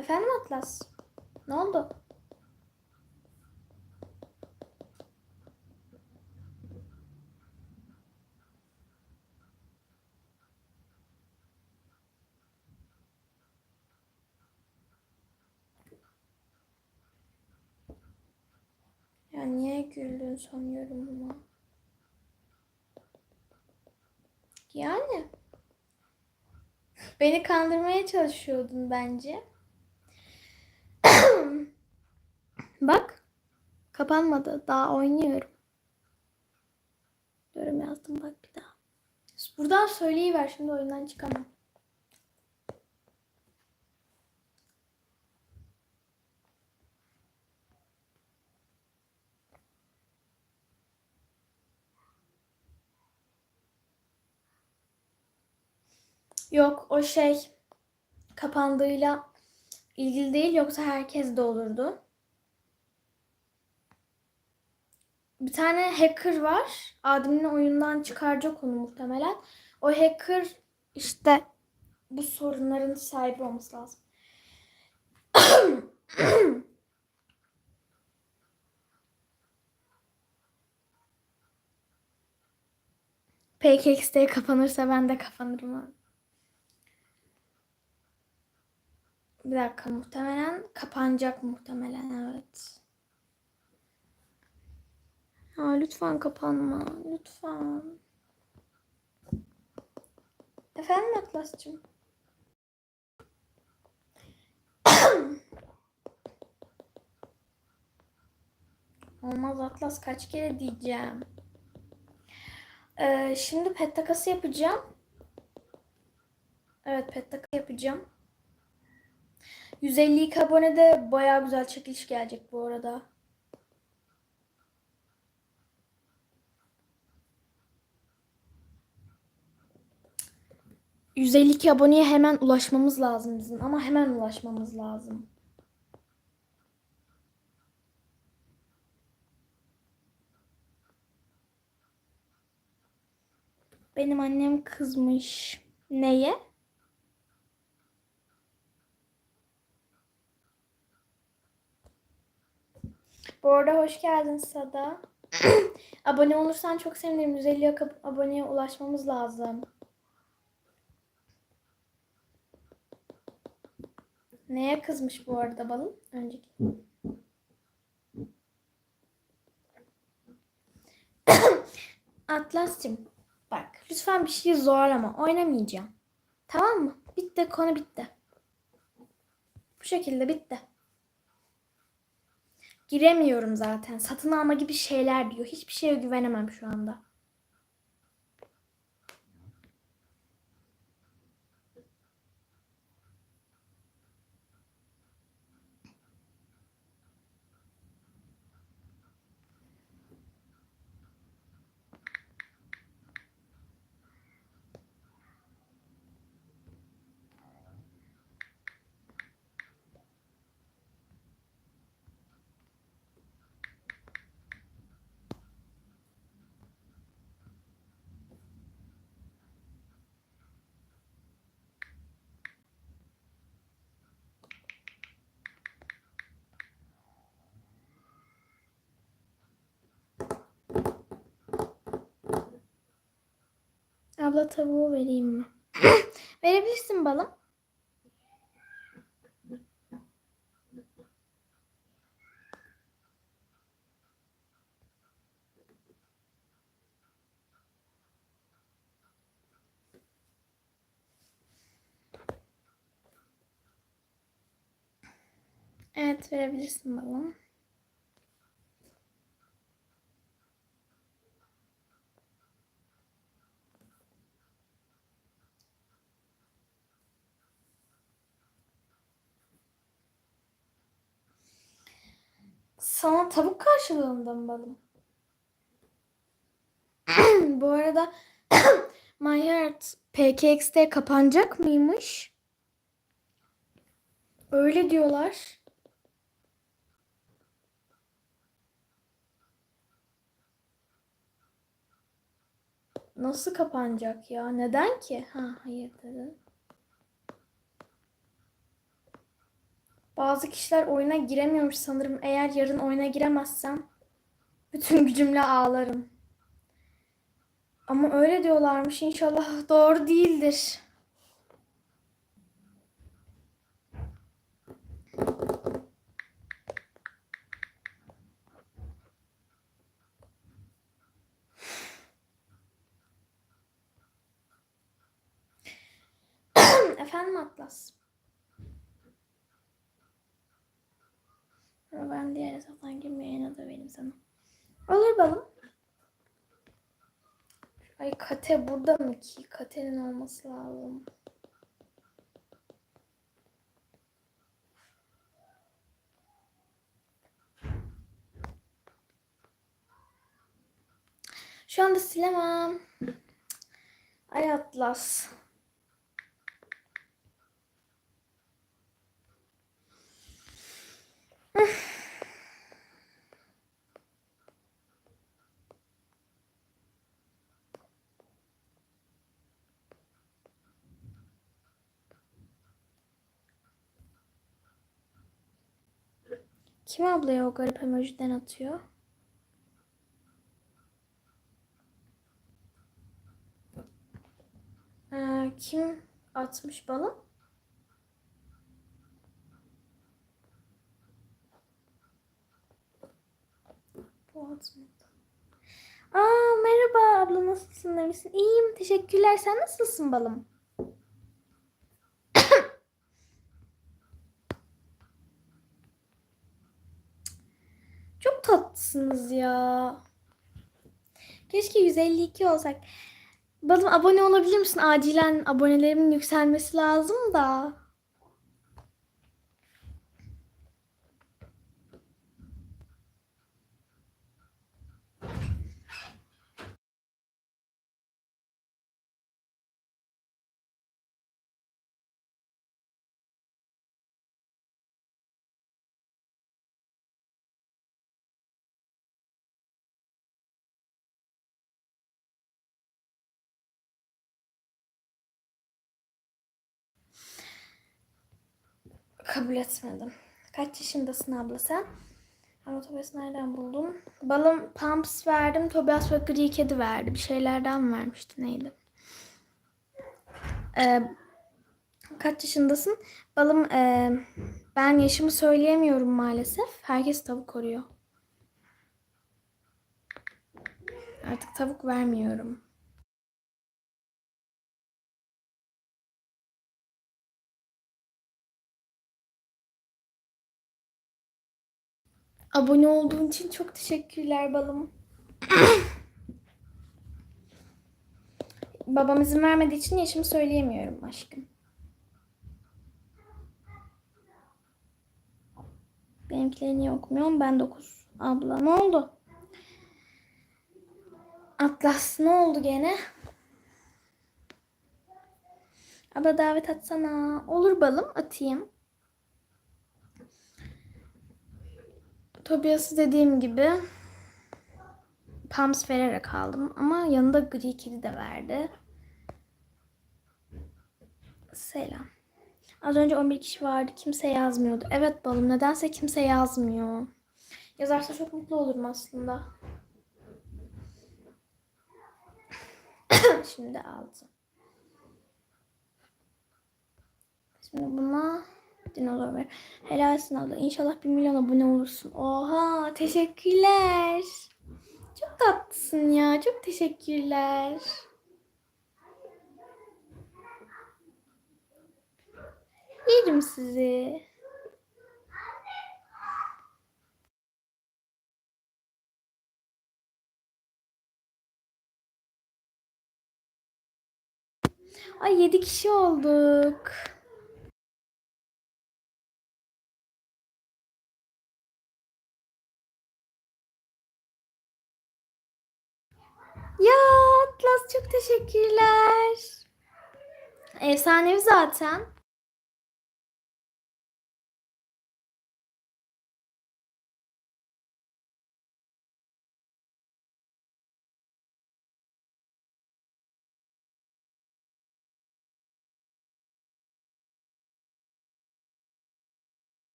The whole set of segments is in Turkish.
Efendim Atlas? Ne oldu? Ya niye güldün sanıyorum ama. Yani. Beni kandırmaya çalışıyordun bence. Bak. Kapanmadı. Daha oynuyorum. Yorum yazdım bak bir daha. Buradan söyleyiver şimdi oyundan çıkamam. Yok o şey kapandığıyla ilgili değil yoksa herkes de olurdu. Bir tane hacker var. Admin'i oyundan çıkaracak onu muhtemelen. O hacker işte bu sorunların sahibi olması lazım. PKX'de kapanırsa ben de kapanırım. Bir dakika muhtemelen kapanacak muhtemelen evet. Ya lütfen kapanma. Lütfen. Efendim Atlas'cığım? Olmaz Atlas kaç kere diyeceğim. Ee, şimdi pet takası yapacağım. Evet pet takası yapacağım. 152 abonede bayağı güzel çekiliş gelecek bu arada. ...152 aboneye hemen ulaşmamız lazım bizim ama hemen ulaşmamız lazım. Benim annem kızmış. Neye? Bu arada hoş geldin Sada. Abone olursan çok sevinirim. 150 ab- aboneye ulaşmamız lazım. Neye kızmış bu arada balım? Önceki. Atlas'cığım bak lütfen bir şey zorlama. Oynamayacağım. Tamam mı? Bitti konu bitti. Bu şekilde bitti. Giremiyorum zaten. Satın alma gibi şeyler diyor. Hiçbir şeye güvenemem şu anda. Abla tavuğu vereyim mi? Verebilirsin balım. Evet verebilirsin balım. Sana tavuk karşılığında mı balım? Bu arada My Heart PKX'de kapanacak mıymış? Öyle diyorlar. Nasıl kapanacak ya? Neden ki? Ha hayır dedi. Bazı kişiler oyuna giremiyormuş sanırım. Eğer yarın oyuna giremezsem bütün gücümle ağlarım. Ama öyle diyorlarmış. İnşallah doğru değildir. Efendim Atlas. Ben diğer hesaptan girmeyene de vereyim sana. Olur balım. Ay kate burada mı ki? Kate'nin olması lazım. Şu anda silemem. Ay Atlas. Kim ablaya o garip emojiden atıyor? Ee, kim atmış bana? Bu atmadı. Aa merhaba abla nasılsın demişsin. İyiyim teşekkürler. Sen nasılsın balım? Çok tatlısınız ya. Keşke 152 olsak. Balım abone olabilir misin? Acilen abonelerimin yükselmesi lazım da. Kabul etmedim. Kaç yaşındasın abla sen? Ama Tobias'ı nereden buldun? Balım Pumps verdim. Tobias ve Gri Kedi verdi. Bir şeylerden vermişti. Neydi? Ee, kaç yaşındasın? Balım e, ben yaşımı söyleyemiyorum maalesef. Herkes tavuk koruyor. Artık tavuk vermiyorum. Abone olduğun için çok teşekkürler balım. Babam izin vermediği için yaşımı söyleyemiyorum aşkım. Benimkileri niye okumuyorum? Ben 9. Abla ne oldu? Atlas ne oldu gene? Abla davet atsana. Olur balım atayım. Tobias'ı dediğim gibi Pams vererek aldım ama yanında gri kedi de verdi. Selam. Az önce 11 kişi vardı. Kimse yazmıyordu. Evet balım nedense kimse yazmıyor. Yazarsa çok mutlu olurum aslında. Şimdi aldım. Şimdi buna dinozor ver. Helalsin abla. İnşallah 1 milyon abone olursun. Oha teşekkürler. Çok tatlısın ya. Çok teşekkürler. Yerim sizi. Ay 7 kişi olduk. Ya Atlas çok teşekkürler. Efsanevi zaten.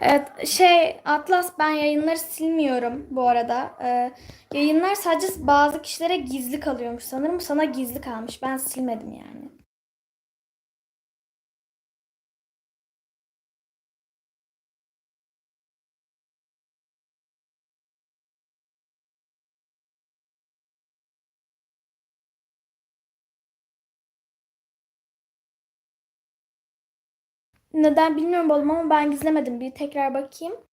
Evet, şey Atlas ben yayınları silmiyorum bu arada. Ee, yayınlar sadece bazı kişilere gizli kalıyormuş sanırım. Sana gizli kalmış. Ben silmedim yani. Neden bilmiyorum oğlum ama ben gizlemedim. Bir tekrar bakayım.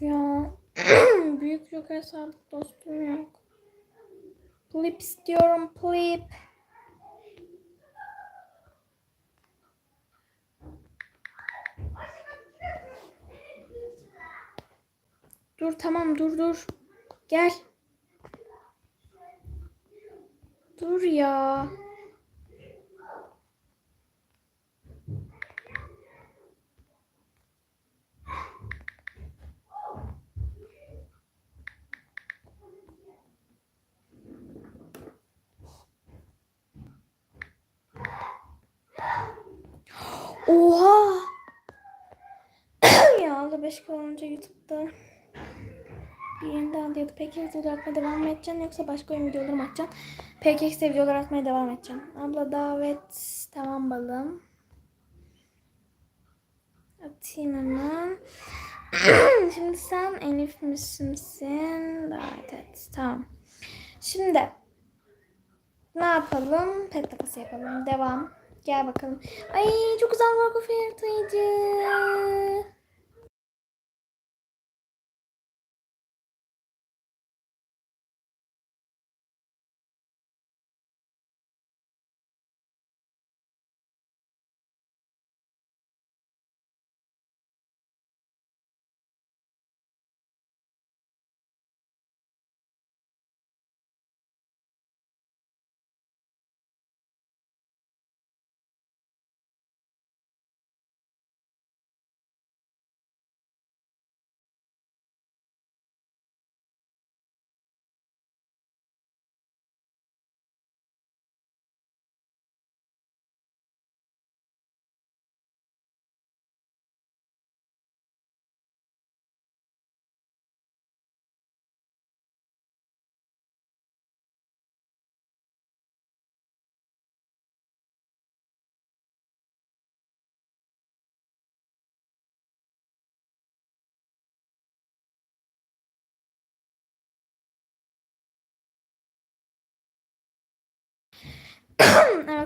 Ya. Büyük Joker sağlık dostum yok. Plip istiyorum plip. Dur tamam dur dur. Gel. Dur ya. Oha. ya Allah 5 kilo önce YouTube'da bir yeniden diyordu. Peki videolar atmaya devam mı edeceksin yoksa başka oyun videoları mı atacaksın? PKX'de videolar atmaya devam edeceğim. Abla davet tamam balım. Atayım hemen. Şimdi sen Elif misin? Davet et. Tamam. Şimdi ne yapalım? Pet yapalım. Devam. Gel bakalım. Ay çok güzel Marco Fertayıcı.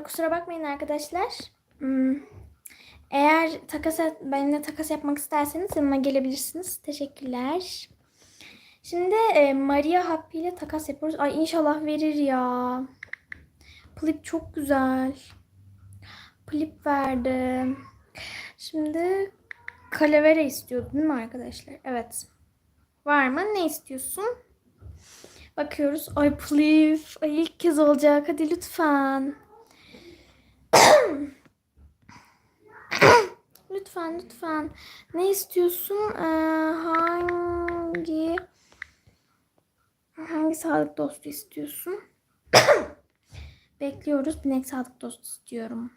Kusura bakmayın arkadaşlar. Hmm. Eğer takas benimle takas yapmak isterseniz yanıma gelebilirsiniz. Teşekkürler. Şimdi e, Maria Happy ile takas yapıyoruz. Ay inşallah verir ya. Plip çok güzel. Plip verdi. Şimdi Calavera istiyordu değil mi arkadaşlar? Evet. Var mı? Ne istiyorsun? Bakıyoruz. Ay please. Ay ilk kez olacak. Hadi lütfen. lütfen lütfen. Ne istiyorsun? Ee, hangi hangi sağlık dostu istiyorsun? Bekliyoruz. Binek sağlık dostu istiyorum.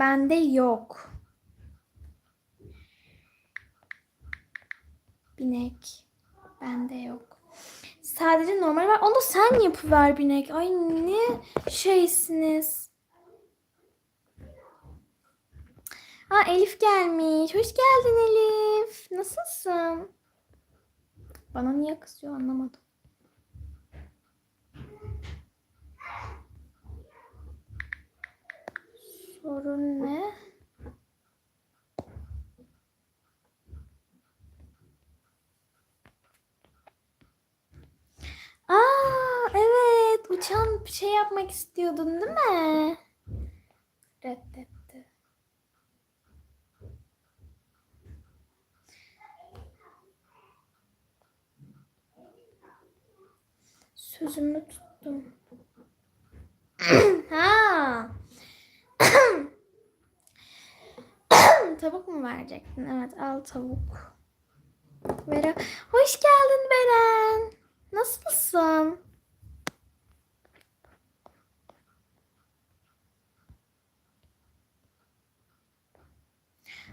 Bende yok. Binek. Bende yok. Sadece normal var. Onu sen yapıver binek. Ay ne şeysiniz. Aa Elif gelmiş. Hoş geldin Elif. Nasılsın? Bana niye kızıyor anlamadım. Sorun ne? Aa evet uçan bir şey yapmak istiyordun değil mi? Reddetti. Sözümü tuttum. ha. tavuk mu verecektin? Evet al tavuk. Vera. Hoş geldin Beren. Nasılsın?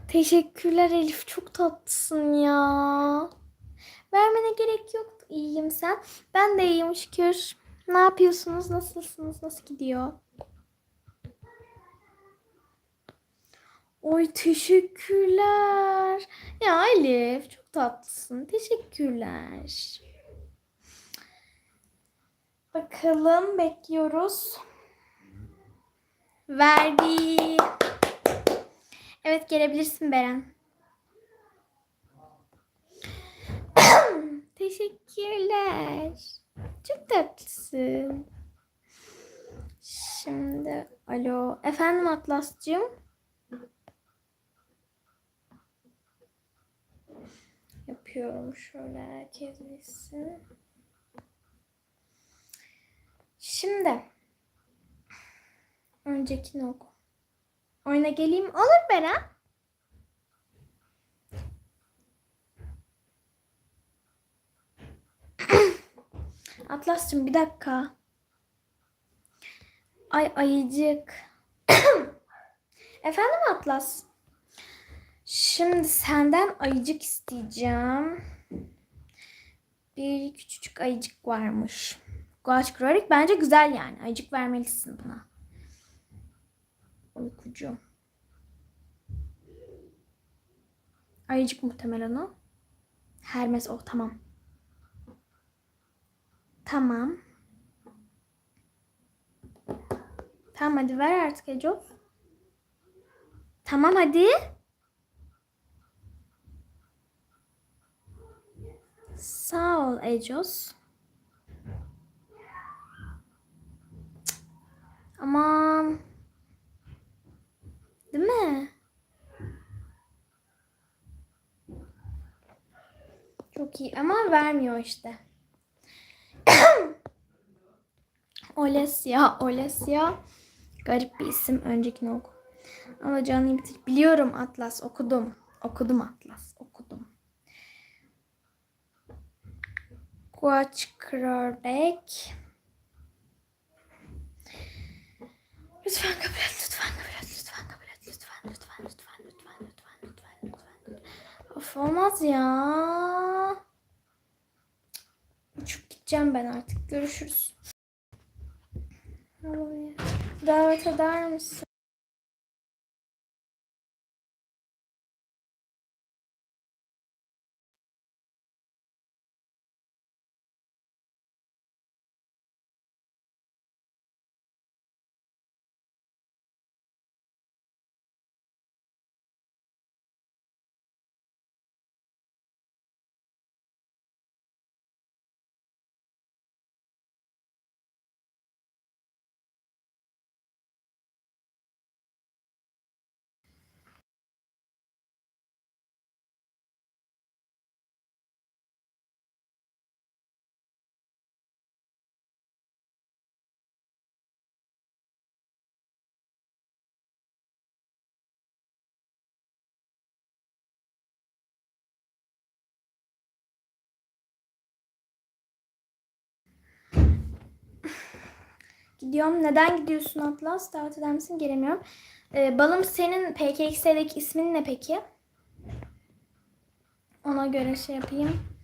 Teşekkürler Elif. Çok tatlısın ya. Vermene gerek yoktu. İyiyim sen. Ben de iyiyim şükür. Ne yapıyorsunuz? Nasılsınız? Nasıl gidiyor? Oy teşekkürler. Ya Elif çok tatlısın. Teşekkürler. Bakalım bekliyoruz. Verdi. Evet gelebilirsin Beren. Teşekkürler. Çok tatlısın. Şimdi alo. Efendim Atlas'cığım. Yapıyorum şöyle herkes bilsin. Şimdi öncekini oku. Oyuna geleyim. Olur Beren. Atlas'cığım bir dakika. Ay ayıcık. Efendim Atlas? Şimdi senden ayıcık isteyeceğim. Bir küçücük ayıcık varmış. Guaç Krorik bence güzel yani. Ayıcık vermelisin buna. Uykucu. Ayıcık muhtemelen o. Hermes o tamam. Tamam. Tamam hadi ver artık Eco. Tamam hadi. Sağ ol Ecos. Aman. Değil mi? Çok iyi ama vermiyor işte. Olesya, Olesya. Garip bir isim. Öncekini oku. Ama canını bitir. Biliyorum Atlas. Okudum. Okudum Atlas. Okudum. Guaçkrordek. Lütfen kabul Olmaz ya. Uçup gideceğim ben artık. Görüşürüz. Davet eder misin? Gidiyorum. Neden gidiyorsun Atlas? Davet eder misin? Gelemiyorum. Ee, balım senin PKX'deki ismin ne peki? Ona göre şey yapayım.